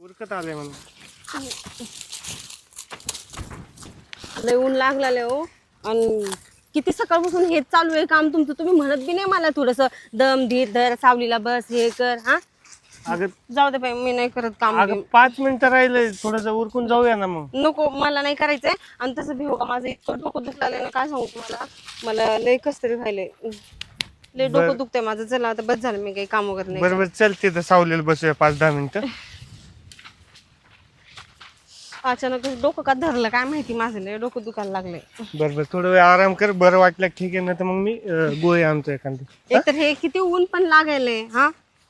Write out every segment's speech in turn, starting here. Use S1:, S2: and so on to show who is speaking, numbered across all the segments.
S1: उरकत आले म्हणून.
S2: लय ऊन लागलेलं हो. आणि किती सकाळपासून हेच चालू आहे काम तुमचं. तुम्ही म्हणत बी नाही मला थोडस दम धीर धर सावलीला बस हे कर हा?
S1: अगं
S2: जाऊ दे बाई मी नाही करत काम.
S1: अगं पाच मिनिटं राहिले थोडस उरकून जाऊया ना मग.
S2: नको मला नाही करायचंय. आणि तसं भी हो का माझं इतकं डोकं दुखलं ना काय सांगू तुम्हाला? मला लय कस तरी व्हायलंय लय डोकं दुखतंय माझं. चला आता बस झालं मी काही काम वगैरे नाही
S1: बरोबर चल तिथं सावलेलं बसूया पाच दहा मिनिटं.
S2: अचानक डोकं का धरलं काय माहिती माझं लय डोकं दुखायला लागलंय.
S1: बरोबर थोडं वेळ आराम कर बरं वाटलं ठीक आहे ना तर मग मी अं, गोळी आणतो एखादी.
S2: एक तर हे किती ऊन पण लागायलंय हा?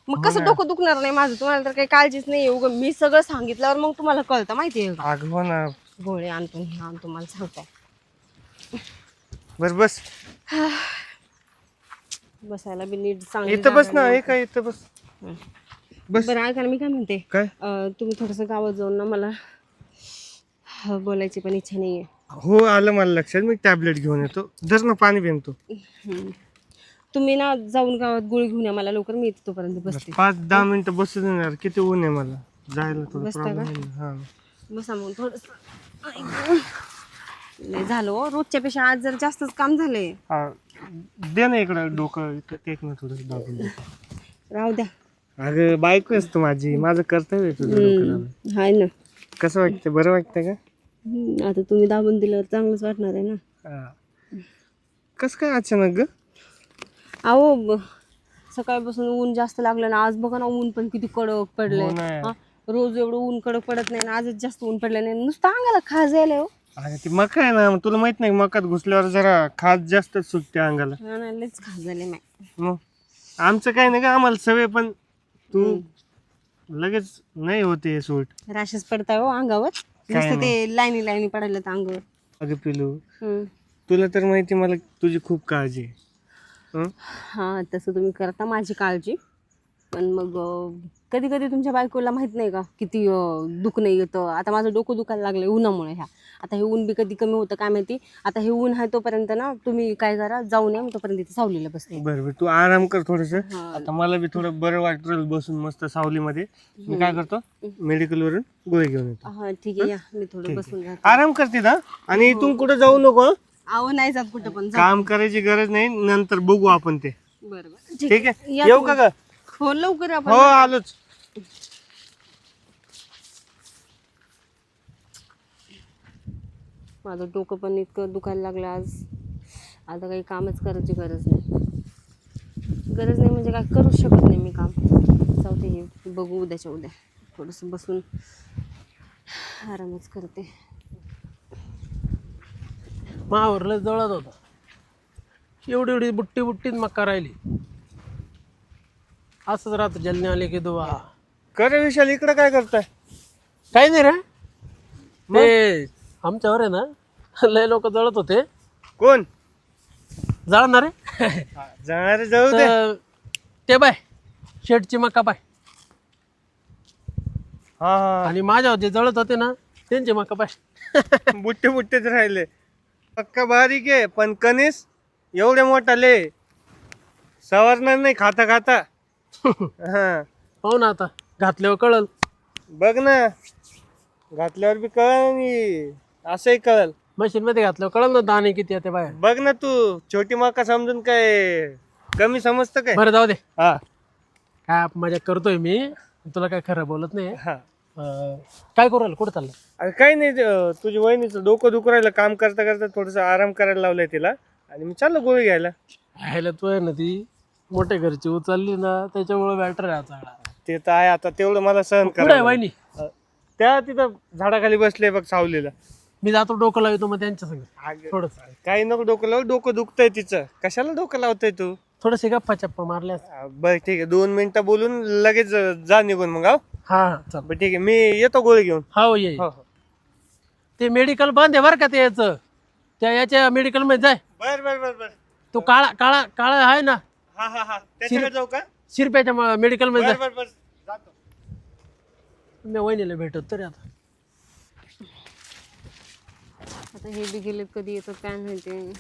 S2: मग कसं डोकं दुखणार नाही माझं? तुम्हाला तर काही काळजीच नाही उगं मी सगळं सांगितल्यावर मग तुम्हाला कळतं माहितीये का?
S1: अगं हो ना.
S2: गोळे आणतो हे आणतो मला सांगताय
S1: बस. बस
S2: बसायला बी नीट चांगली
S1: इथं बस ना हे काय इथं बस?
S2: हं.
S1: बस.
S2: बरं ऐका ना मी काय म्हणते?
S1: काय?
S2: अं, तुम्ही थोडस गावात जाऊन ना मला बोलायची पण इच्छा नाहीये.
S1: हो आलं मला लक्षात. मी टॅबलेट घेऊन येतो. धर ना पाणी
S2: हं. तुम्ही ना जाऊन गावात गोळी घेऊन या मला लवकर मी येते तोपर्यंत बसते.
S1: पाच दहा मिनिटं बसू देणार. किती ऊन आहे मला. जायला थोडं
S2: बसता
S1: प्रॉब्लेम हा.
S2: बसा मग थोडस. झालं हो. रोजच्या पेक्षा आज जर जास्तच काम झालंय.
S1: हा. दे ना इकडं डोकं इथं टेक ना थोडं दाबून दे.
S2: राहू द्या.
S1: अगं बायको असतो माझी. माझं कर्तव्य आहे तुझं डोकं.
S2: हाय ना.
S1: कसं वाटतं बरं वाटतं का?
S2: आता तुम्ही दाबून दिल्यावर चांगलंच वाटणार आहे ना.
S1: कसं काय अचानक ग?
S2: अहो सकाळपासून ऊन जास्त लागलं ना आज बघा ना ऊन पण किती कडक पडलंय. रोज एवढं ऊन कडक पडत नाही ना आजच जास्त ऊन पडलं नाही नुसतं अंगाला खाज यायला हो.
S1: ती मका आहे ना तुला माहीत नाही मकात घुसल्यावर जरा खास जास्त सुटते अंगाला.
S2: लयच खाज झाले नाही
S1: मग? आमचं काय नाही का आम्हाला सवय पण तू लगेच नाही होते सूट.
S2: राशेच पडताय हो अंगावर. नुसतं ते लाईनी लाईनी पडायला तर अंगावर
S1: अगं पिलू. तुला तर माहिती मला तुझी खूप काळजी आहे हं?
S2: हा तसं तुम्ही करता माझी काळजी पण मग कधी कधी तुमच्या बायकोला माहीत नाही का? किती दुखणं येतं. आता माझं डोकं दुखायला लागलंय उन्हामुळे ह्या. आता हे ऊन बी कधी कमी होतं काय माहिती? आता हे ऊन आहे तोपर्यंत ना तुम्ही काय करा जाऊ नये तोपर्यंत इथे सावलीला बसते
S1: बरं बरं. तू आराम कर थोडस.
S2: हा.
S1: आता मला बी थोडं बरं वाटत बसून मस्त सावलीमध्ये. मी काय करतो? मेडिकल वरून गोळी घेऊन येतो.
S2: हा ठीक आहे. या. मी थोडं बसून राहते.
S1: आराम करते ना? आणि इथून कुठं जाऊ नको हं?
S2: अहो नाही जात कुठं पण. जा.
S1: काम करायची गरज नाही. नंतर बघू आपण ते.
S2: बरं बरं. ठीक
S1: ठीक आहे.
S2: या
S1: येऊ का ग?
S2: हो लवकर या
S1: हो
S2: आपण
S1: आलोच.
S2: माझं डोकं पण इतकं दुखायला लागलं आज. आता काही कामच करायची गरज नाही. गरज नाही म्हणजे काय करूच शकत नाही मी काम. जाऊ दे हे बघू उद्याच्या उद्या. थोडंसं बसून आरामच करते.
S3: मावरलं जळत होता. एवढी एवढी बुट्टी बुट्टीत मक्का राहिली. असंच राहतं जलने आले की दुवा.
S1: कर विशाल इकडं काय करताय?
S3: काही नाही रे. ते आमच्यावर आहे ना लय लोक जळत होते.
S1: कोण?
S3: जळणार रे
S1: जाणार जाऊ दे.
S3: तर ते बाय शेटची मका बाय.
S1: हा हा.
S3: आणि माझ्यावर जे जळत होते ना त्यांची मका बाय.
S1: बुट्टे बुट्टेच राहिले. पक्का बारीक आहे पण कणीस एवढे मोठा ले सवारणार नाही खाता खाता. हा.
S3: पाहू ना आता. घातल्यावर कळल.
S1: बघ ना. घातल्यावर बी कळल आणि असंही कळल.
S3: मशीन मध्ये घातल्यावर कळल ना दाणे किती आहे ते बाय
S1: बघ ना तू. छोटी मका समजून काय कमी समजतं काय?
S3: बरं जाऊ दे.
S1: हा.
S3: काय आप- मजा करतोय मी. तुला काय खरं बोलत नाही.
S1: हा.
S3: अं, काय करू राहिलं? कुठं चाललं?
S1: अरे काही नाही अं, तुझी वहिनीचं डोकं दुखू राहिलं काम करता करता थोडस आराम करायला लावलंय तिला. आणि मी चाललो गोळी घ्यायला.
S3: ह्याला तू आहे ना ती. मोठ्या घरची उचलली ना त्याच्यामुळे बॅटर आहे चांगला.
S1: ते तर आहे आता तेवढं मला सहन
S3: आहे
S1: करा
S3: वहिनी
S1: त्या तिथं झाडाखाली बसले बघ सावलीला.
S3: मी जातो डोकं लावतो मग त्यांच्या संग. थोडस.
S1: काही नको डोकं लावू डोकं दुखतंय तिचं. कशाला डोकं लावतंय तू?
S3: थोडसे गप्पा चप्पा मारल्या
S1: हा, बरं ठीक आहे दोन मिनिटं बोलून लगेच जा निघून मग हा?
S3: हा हा चल.
S1: बरं ठीक आहे मी येतो गोळी घेऊन.
S3: हो ये
S1: हो हो.
S3: ते मेडिकल बंद आहे बरं का ते याचं? त्या याच्या मेडिकलमध्ये जाय.
S1: बर बर बर बर.
S3: तो काळा काळा काळा आहे ना
S1: हा हा हा. त्याच्याकडे जाऊ का?
S3: शिरप्याच्या मेडिकलमध्ये
S1: बर
S3: जाय
S1: बर बर. जातो.
S3: मी वहिनीला भेटत तरी आता.
S2: आता हे बी गेलेत कधी येतात काय माहिती?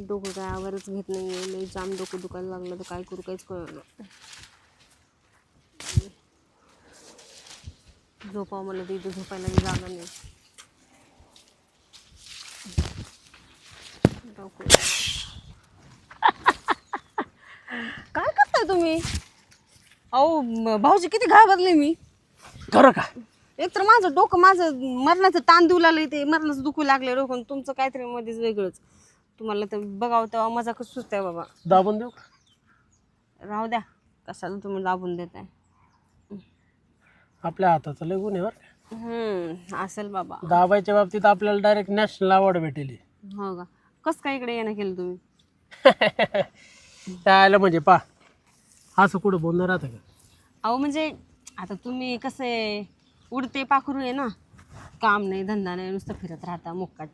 S2: डोकं काय आवारच घेत नाहीये. लई जाम डोकं दुखायला लागलं तर काय करू काहीच कळलं झोपावं मला तर इथं झोपायला बी जागा नाही. डोकं. काय तुम्ही अहो म- भाऊजी किती घाबरले मी.
S3: खरं का?
S2: एक तर माझं डोकं माझं मरणाचं ताण देऊ लागलं ते मरणाचं दुखू लागले डोकं तुमचं काहीतरी मध्येच वेगळंच. तुम्हाला तर बघावं तेव्हा मजा कसं सुचते बाबा.
S3: दाबून देऊ का?
S2: राहू द्या. कशाला तुम्ही दाबून देताय?
S3: आपल्या हाताचं लय गुण आहे बरं का.
S2: हम्म असेल बाबा.
S3: दाबायच्या बाबतीत आपल्याला डायरेक्ट नॅशनल अवॉर्ड भेटेल
S2: हो. का? कसं काय इकडे येणं केलं तुम्ही?
S3: त्याला म्हणजे पा असं कुठं बोलणं राहतं का?
S2: अहो म्हणजे आता तुम्ही कसं आहे उडते पाखरू आहे ना काम नाही धंदा नाही नुसतं फिरत राहता मुक्काट.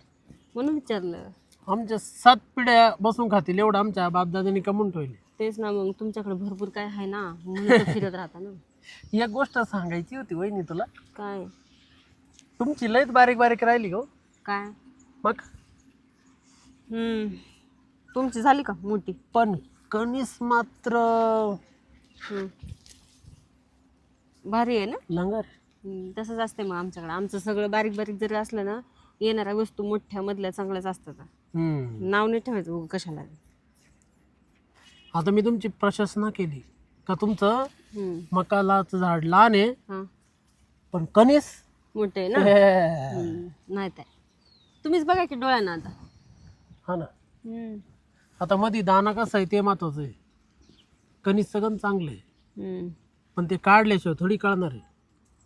S2: म्हणून विचारलं.
S3: आमच्या सात पिढ्या बसून खातील एवढं आमच्या बापदादांनी कमवून ठेवले.
S2: तेच ना मग तुमच्याकडे भरपूर काय आहे ना म्हणून तर फिरत राहता ना.
S3: एक गोष्ट सांगायची होती वहिनी तुला.
S2: काय?
S3: तुमची लयच बारीक बारीक राहिली हो.
S2: काय?
S3: मग?
S2: हम्म. तुमची झाली का मोठी?
S3: पण कणीस मात्र.
S2: भारी आहे ना?
S3: लंगर.
S2: हम्म, तसंच असते मग आमच्याकडे. आमचं सगळं बारीक बारीक जरी असलं ना येणाऱ्या वस्तू मोठ्या मधल्या चांगल्याच असतात.
S3: हम्म.
S2: नाव नाही ठेवायचं उगा कशाला.
S3: आता मी तुमची प्रशासना केली. का तुमचं
S2: हम्म.
S3: मकालाचं झाड लहान आहे
S2: हा.
S3: पण कणीस
S2: मोठे आहे ना?
S3: हे.
S2: हम्म, नाही काय तुम्हीच बघा की डोळ्यानं आता.
S3: हा ना.
S2: हम्म.
S3: आता मध्ये दाना कसा आहे ते महत्वाचं आहे. कणीस सगळं चांगलं आहे.
S2: हम्म.
S3: पण ते काढल्याशिवाय थोडी कळणार आहे.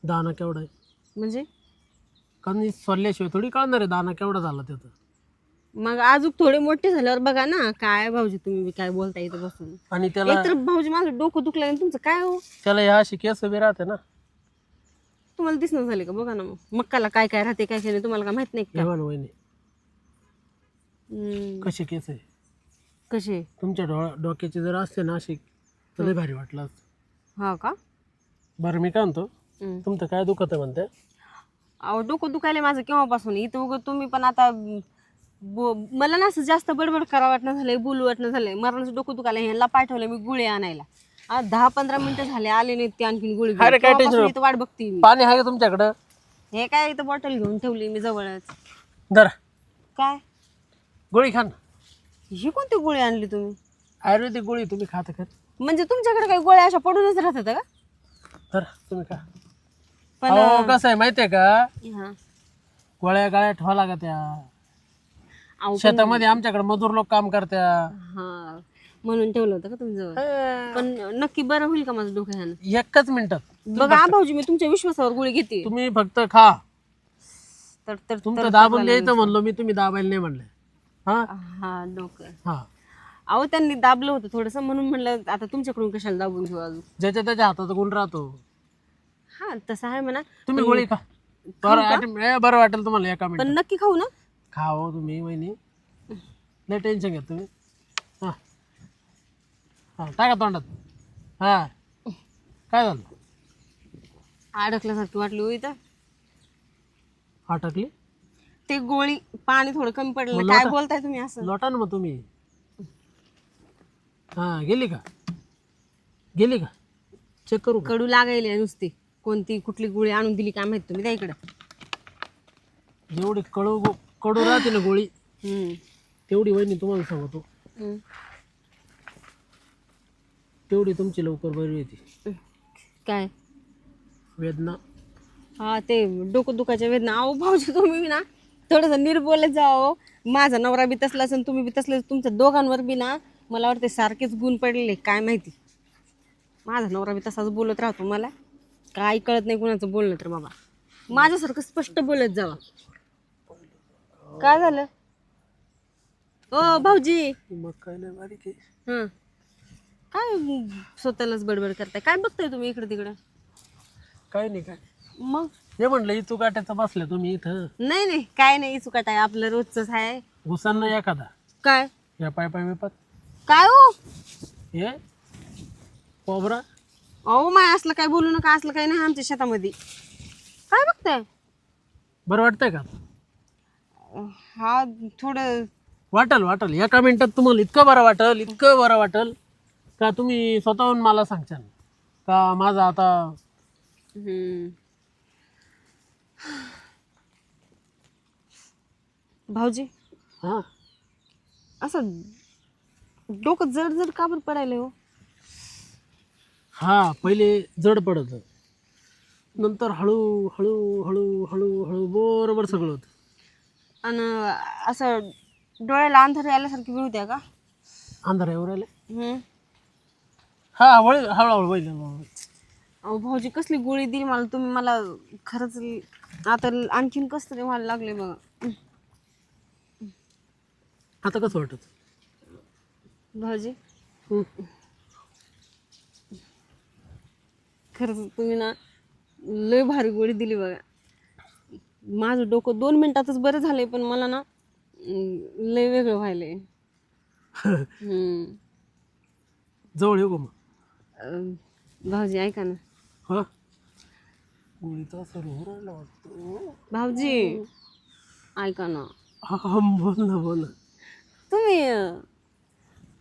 S3: दाना केवढा आहे.
S2: म्हणजे?
S3: कणीस सोडल्याशिवाय थोडी कळणार आहे दाना केवढा झाला त्याचा.
S2: मग अजून थोडे मोठे झाल्यावर बघा ना काय भाऊजी तुम्ही बी काय बोलता इथं बसून.
S3: आणि त्याला
S2: तर भाऊजी माझं डोकं दुखलं आणि तुमचं काय हो?
S3: त्याला ह्या अशी केस उभी राहते ना.
S2: तुम्हाला दिसणं झाले का? बघा ना मग. मक्काला काय काय राहते काय काय नाही तुम्हाला काय माहीत नाही का?
S3: जेवण वहिनी.
S2: हम्म.
S3: कशी केस आहे.
S2: कसे
S3: तुमच्या डोळ्या डोक्याची जर असते ना अशी तर लय भारी वाटलं.
S2: हा का?
S3: बरं मी काय म्हणतो
S2: हम्म.
S3: तुमचं काय दुखत आहे म्हणते?
S2: अहो डोकं दुखायला माझं केव्हापासून? इथं उगं तुम्ही पण आता बो मला ना असं जास्त बडबड करा वाटणं झालंय बोलू वाटणं झालंय. मरणाचं डोकं दुखायला ह्यांना पाठवलं मी गुळे आणायला. दहा पंधरा मिनिटं झाले आले नाहीत ते आणखीन गुळी घेऊन.
S3: अरे काय
S2: तेव्हापासून
S3: tension?
S2: इथं वाट बघते मी?
S3: पाणी आहे का तुमच्याकडं?
S2: हे काय इथं बॉटल घेऊन ठेवली मी जवळच.
S3: धरा.
S2: काय?
S3: गोळी खा ना
S2: ही कोणती गोळी आणली तुम्ही?
S3: आयुर्वेदिक गोळी तुम्ही खाता का?
S2: म्हणजे तुमच्याकडे काही गोळ्या अशा पडूनच राहतात का?
S3: धरा तुम्ही खा.
S2: पण
S3: अहो कसं आहे माहितीये का?
S2: हा.
S3: गोळ्या गाळ्या ठेवा लागा त्या
S2: अहो पण-
S3: शेतामध्ये आमच्याकडे मजूर लोक काम करत्या.
S2: हा म्हणून ठेवलं होतं का
S3: हे,
S2: पण नक्की बरं होईल का माझं डोकं ह्यानं?
S3: एकच मिनिटात
S2: बघा भाऊजी मी तुमच्या विश्वासावर गोळी घेते.
S3: तुम्ही फक्त खा.
S2: तर तर
S3: तुमचं दाबून द्यायचं म्हणलो मी तुम्ही दाबायला नाही म्हणले. हा?
S2: हा डोकं.
S3: हा.
S2: अहो त्यांनी दाबलं होतं थोडंसं म्हणून म्हणलं आता तुमच्याकडून कशाला दाबून घेऊ अजून?
S3: ज्याच्या त्याच्या हातात गुण राहतो.
S2: हा तसं आहे म्हणा.
S3: तुम्ही गोळी खा. बरं वाटेल- ए, बरं वाटेल तुम्हाला एका
S2: पण
S3: मिनिट
S2: नक्की खाऊ ना.
S3: खा हो तुम्ही वहिनी. नाही टेन्शन घ्या तुम्ही. हा. हा टाका तोंडात. हा. काय झालं?
S2: अडकल्यासारखी वाटली हो इथं.
S3: अटकली
S2: ते गोळी पाणी थोडं कमी पडलं. काय बोलताय तुम्ही असं?
S3: लोटा ना मग तुम्ही. हा गेली का? गेली का? चेक करू का?
S2: कडू लागायले नुसती. कोणती कुठली गोळी आणून दिली काय माहीत तुम्ही द्या इकडं.
S3: जेवढी कडू कडू राहते ना गोळी.
S2: हम्म.
S3: तेवढी वहिनी तुम्हाला सांगतो.
S2: हम्म.
S3: तेवढी तुमची लवकर बरी येते
S2: काय?
S3: वेदना.
S2: हा ते डोकं दुखाच्या वेदना. अहो भाऊजी तुम्ही ना थोडंसं निर्बोलत जाओ माझा नवरा बी तसलाच आणि तुम्ही बी तसलेच. तुमच्या दोघांवर बी ना मला वाटते सारखेच गुण पडलेले काय माहिती. माझा नवरा बी तसाच बोलत राहतो मला. काही कळत नाही कुणाचं बोलणं तर बाबा. माझ्यासारखं स्पष्ट बोलत जावा. काय झालं? ओ भाऊजी.
S3: मग काय नाही बारीक आहे.
S2: हं. काय स्वतःलाच बडबड करताय? काय बघताय तुम्ही इकडे तिकडे?
S3: काय नाही काय
S2: मग?
S3: हे म्हणलं इथू गाट्याचं बसल्या तुम्ही इथं.
S2: नाही नाही. काय नाही चुकाट आहे आपलं रोजच आहे
S3: घुसांना एखादा.
S2: काय?
S3: या पाय पाय विपत.
S2: काय हो?
S3: हे? कोबरा?
S2: अहो माय असलं काय बोलू नका असलं काही नाही आमच्या शेतामध्ये. काय बघताय?
S3: बरं वाटतंय का?
S2: हा थोडं
S3: वाटल वाटल. एका मिनिटात तुम्हाला इतकं बरं वाटल इतकं बरं वाटल का तुम्ही स्वतःहून मला सांगशाल? का माझा आता
S2: भाऊजी
S3: हां.
S2: असं डोकं जड जड का बरं पडायला हो?
S3: हा पहिले जड पडत. नंतर हळू हळू हळू हळू हळू बरोबर सगळं होतं.
S2: आणि असं डोळ्याला अंधार आल्यासारखी वेळ होत्या का?
S3: राहिले?
S2: हम्म.
S3: हा वळ हळूहळू हळूहळू.
S2: अहो भाऊजी कसली गोळी दिली मला तुम्ही मला खरंच ल- आता ल- आणखीन कसं तरी व्हायला लागले बघा.
S3: आता कसं वाटत?
S2: भाऊजी
S3: हं.
S2: खरंच तुम्ही ना लय भारी गोळी दिली बघा. माझं डोकं दोन मिनिटातच बरं झालंय पण मला ना लय वेगळं व्हायलंय. हम्म.
S3: जवळ येऊ का मग?
S2: अं, भाऊजी ऐका ना.
S3: हा? गोळीचा वाटतो.
S2: भाऊजी ऐका ना.
S3: हा हा, बोल ना बोल ना.
S2: तुम्ही अं,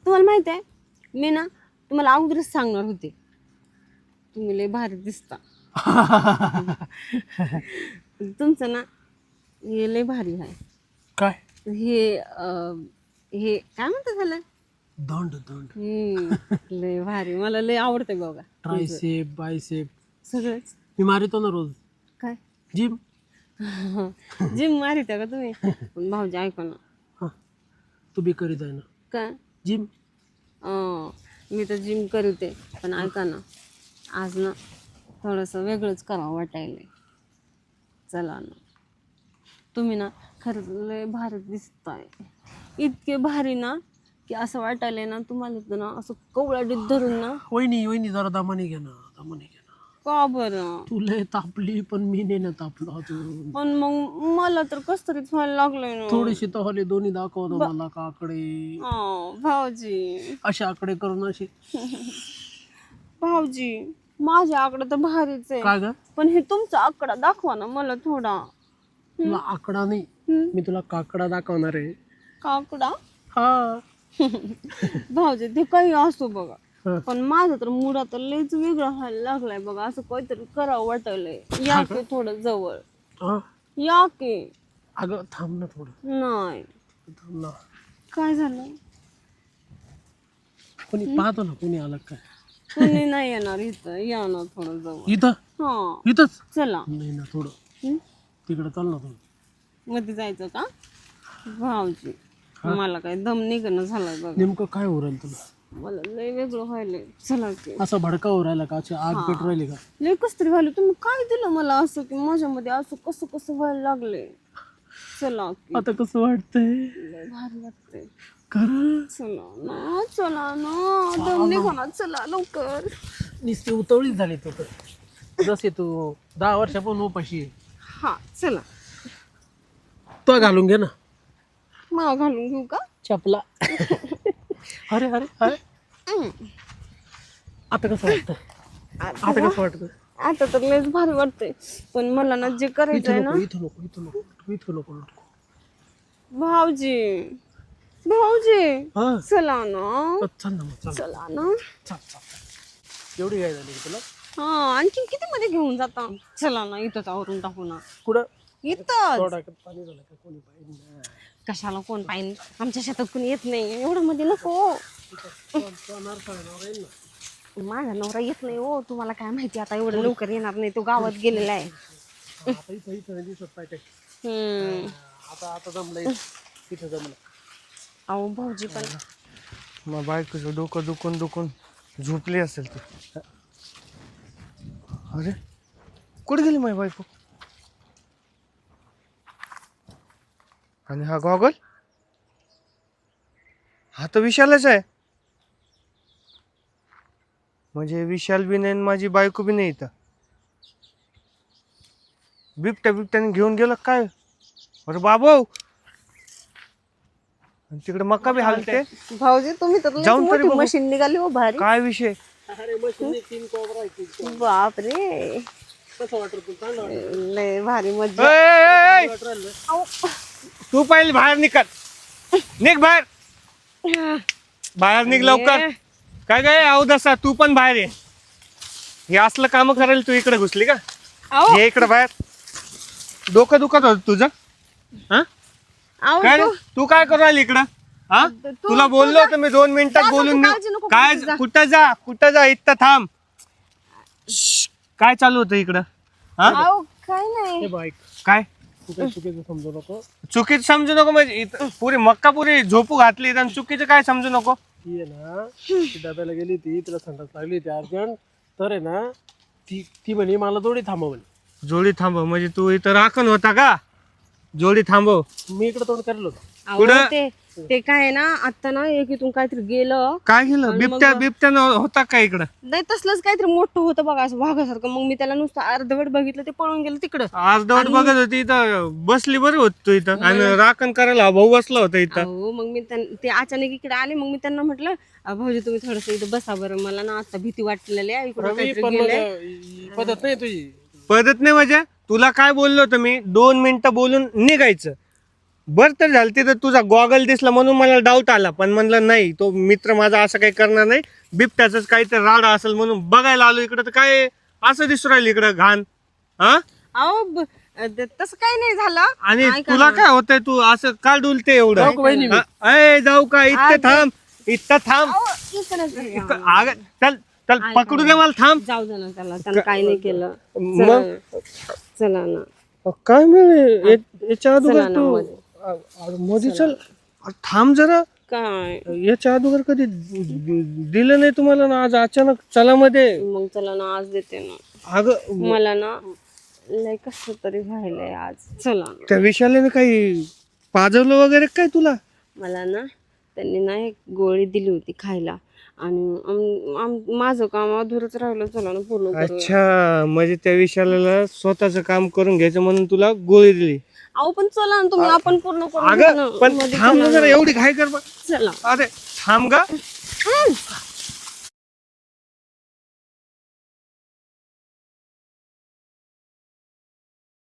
S2: तुम्हाला माहीत आहे मी ना तुम्हाला अगोदरच सांगणार होते. तुम्ही लय भारी दिसता. तुमचं ना हे लय भारी आहे.
S3: काय?
S2: हे अं, हे काय म्हणतात झालं
S3: दंड दंड.
S2: लय भारी. मला लय आवडतंय बघा.
S3: Tricep bicep.
S2: सगळंच.
S3: मी मारितो ना रोज.
S2: काय?
S3: जिम.
S2: जिम मारित्या का तुम्ही? पण भाऊजी ऐका ना.
S3: हा. तू बी करीत आहे ना.
S2: काय
S3: जिम?
S2: अं, मी तर जिम करते पण ऐका ना आज ना थोडंसं वेगळंच करावं वाटायलंय. चला ना. तुम्ही ना खरंच लय भारी दिसताय. इतके भारी ना की असं वाटायलंय ना तुम्हाला तर ना असं कवळाडीत धरून ना
S3: वहिनी वहिनी जरा दमाने घे ना दमाने घे ना
S2: का बरं?
S3: तू लय तापली पण मी नाही ना तापलो अजून.
S2: पण मग मला तर कस तरीच व्हायला लागलंय ना.
S3: थोडीशी तहले दोन्ही दाखव ना मला का आकडे.
S2: अं, भाऊजी.
S3: असे आकडे करून असे.
S2: भाऊजी माझ्या आकडा तर भारीच आहे.
S3: काय ग?
S2: पण हे तुमचा आकडा दाखवा ना मला थोडा.
S3: तुला आकडा नाही.
S2: हम्म.
S3: मी तुला काकडा दाखवणार आहे.
S2: काकडा?
S3: हा.
S2: भाऊजी ते काही असो बघा. पण माझं तर मूड आता लयच वेगळा व्हायला लागलाय बघा. असं काहीतरी करावं वाटायलंय. या की? थोडं जवळ.
S3: हा?
S2: या की.
S3: अगं थांब ना थोडं.
S2: नाही.
S3: थांब ना.
S2: काय झालं?
S3: कोणी पाहतो ना कोणी आलं काय?
S2: तुम्ही नाही येणार इथं. या ना थोडं जवळ.
S3: इथं?
S2: हा.
S3: इथंच?
S2: चला.
S3: नाही ना थोडं.
S2: हं?
S3: तिकडं चाल ना थोडं.
S2: मध्ये जायचं का? भाऊजी मला काय दम निघणं झालाय बघा.
S3: नेमकं काय राहिलं तुला?
S2: मला लय वेगळं व्हायलंय. चला की.
S3: असं भडका होऊ राहिला का? अशी आग पेट राहिली का?
S2: लय कस तरी व्हायला तुम्ही काय दिलं मला असं की माझ्यामध्ये असं कसं कसं व्हायला लागले चला की.
S3: आता कसं वाटतंय?
S2: लय भारी वाटतंय.
S3: खरं?
S2: चला ना चला ना. दम निघा ना. चला लवकर.
S3: नुसती उतवळीच झाली तू तर. जसे तू दहा वर्षापासून उपाशी आहे.
S2: हा चला.
S3: तो घालून घे ना.
S2: मला घालून घेऊ का?
S3: चपला. अरे अरे अरे. आता कसं वाटतं?
S2: आता
S3: आता कसं वाटतं?
S2: आता तर लयच भारी वाटतंय. पण मला ना जे करायचं आहे
S3: इथं
S2: ना
S3: नको इथं नको इथं नको इथं नको. नको
S2: भाऊजी. भाऊजी.
S3: हा?
S2: चला ना.
S3: चल ना मग चल.
S2: चला ना.
S3: चल चल. एवढी काय झाली तुला?
S2: हा आणखी किती मध्ये घेऊन जाता? चला ना इथंच आवरून टाकू ना.
S3: कुठं?
S2: इथंच.
S3: थोडा पाणी झालं का? कोणी पाहिजे ना
S2: कशाला कोण पाहिजे आमच्या शेतात कोणी येत नाही. एवढं मध्ये नको. माझा नवरा येत नाही हो. तुम्हाला काय माहिती? आता एवढं लवकर येणार नाही. तो गावात गेलेला आहे.
S3: दिसत पाहिजे
S2: हम्म.
S3: आता आता जमलं इथं. जमलं
S2: अहो भाऊजी पण.
S1: मग बायकोचं डोकं दुखून दुखून झोपली असेल ती. अरे कुठे गेली माझी बायको? आणि हा गॉगल? हा तर विशालच आहे. म्हणजे विशाल बी नाही आणि माझी बायको बी नाही इथं. बिबट्या बिबट्याने घेऊन गेलं काय? अरे बाबा! आणि तिकडे मका बी हालते.
S2: भाऊजी तुम्ही तर लयच
S1: जाऊन तरी
S2: मोठी
S1: बघू.
S2: मशीन निघाली हो भारी.
S1: काय विषय?
S3: अरे मशीन तीन कोबरा आहे की.
S2: बापरे!
S3: कसं वाटत चांगलं
S2: लय भारी मज्जा.
S1: ए, ए, ए,
S3: राहिलं
S2: अहो.
S1: तू पहिले बाहेर निघ निघ बाहेर. बाहेर निघ लवकर. काय काय आऊ दसा तू पण बाहेर ये. हे असलं काम करायला तू इकडे घुसली का
S2: अहो.
S1: ये इकडे बाहेर. डोकं दुखत होत तुझं? हा?
S2: अहो,
S1: काय रे?
S2: तू-
S1: तू काय करू राहिली इकडं? हा?
S2: तू-
S1: तुला बोललो होतं मी दोन मिनिटात
S2: जा,
S1: बोलून
S2: तू
S1: देऊ
S2: काळजी नको
S1: काय
S2: करू, जा.
S1: कुठं जा? कुठं जा? इथं थांब. श्श्श. काय चालू होतं इकडं? हा?
S2: अहो काय नाही.
S3: हे बाईक
S1: काय?
S3: चुकीचं समजू नको.
S1: चुकीचं समजू नको म्हणजे इथं पुरी मक्का पुरी झोपू घातली आणि चुकीचं काय समजू नको?
S3: ती आहे ना ती डब्याला गेली होती तिला संडास लागली होती अर्जंट. तर आहे ना ती ती म्हणे मला जोडी थांबव म्हणे.
S1: जोडी थांबव म्हणजे तू इथं राखण होता का? जोडी थांबव.
S3: मी इकडे तोंड करेल होतो.
S2: अहो,
S1: कुठं?
S2: ते ते काय आहे ना आता ना एक इथून काहीतरी गेलं.
S1: काय केलं बिबट्या बिबट्या होता का इकडं?
S2: नाही तसलंच काहीतरी मोठं होतं बघा असं वाघासारखं मग मी त्याला नुसतं अर्धवट बघितलं ते पळून गेलं तिकडं.
S1: अर्धवट बघत होती इथं बसली बरी होत तू इथं. आणि राखण करायला हा भाऊ बसला होता इथं.
S2: अहो मग मी त्यां- ते अचानक इकडे आले मग मी त्यांना म्हटलं "अ, भाऊजी तुम्ही थोडस इथं बसा बरं. मला ना आता भीती वाटलेली आहे इकडं काहीतरी गेलंय.
S3: ही पद्धत नाही तुझी.
S1: पद्धत नाही म्हणजे? तुला काय बोललो होतं मी? दोन मिनिटं बोलून निघायचं. बर तर झालं तिथं तुझा गॉगल दिसला म्हणून मला डाऊट आला. पण म्हणलं नाही तो मित्र माझा असं काही करणार नाही. बिबट्याच काहीतरी राडा असेल म्हणून बघायला आलो इकडं तर काय असं दिसू राहिलं इकडं घाण. हा?
S2: अहो ब- अ, ते- तसं काही नाही झालं.
S1: आणि
S2: ऐका
S1: तुला
S2: ना.
S1: काय होतंय तू असं का डुलते एवढं?
S3: जाऊ का वहिनी मी?
S1: हा? ए, जाऊ का? इथं थांब इथं थांब.
S2: अहो,
S1: चल चल पकडू दे मला थांब.
S2: जाऊ दे ना त्याला त्यानं काही नाही केलं.
S1: मग?
S2: चला ना. चला ना.
S1: काय मिळेल? याच्या
S2: चला
S1: अगोदर
S2: ना
S1: तू
S2: मध्ये.
S1: अरे थांब जरा.
S2: काय?
S1: याच्या अगोदर कधी दिलं नाही तुम्हाला ना? आज अचानक चला मध्ये.
S2: मग चला ना आज देते ना.
S1: अगं
S2: मला ना लय कसं तरी व्हायलंय आज. चला ना.
S1: त्या विशाल्याने काही पाजवलं वगैरे काय तुला?
S2: मला ना त्यांनी ना एक गोळी दिली होती खायला. आणि आम- आम- माझं काम अधुरच राहिलं चला ना पूर्ण करूया.
S1: अच्छा म्हणजे त्या विशाल्याला स्वतःच काम करून घ्यायचं म्हणून तुला गोळी दिली.
S2: अहो पण चला ना तुम्ही आपण पूर्ण करू
S1: अगं पण थांब ना जरा एवढी घाई कर बा.
S2: चला.
S1: अरे थांब गा.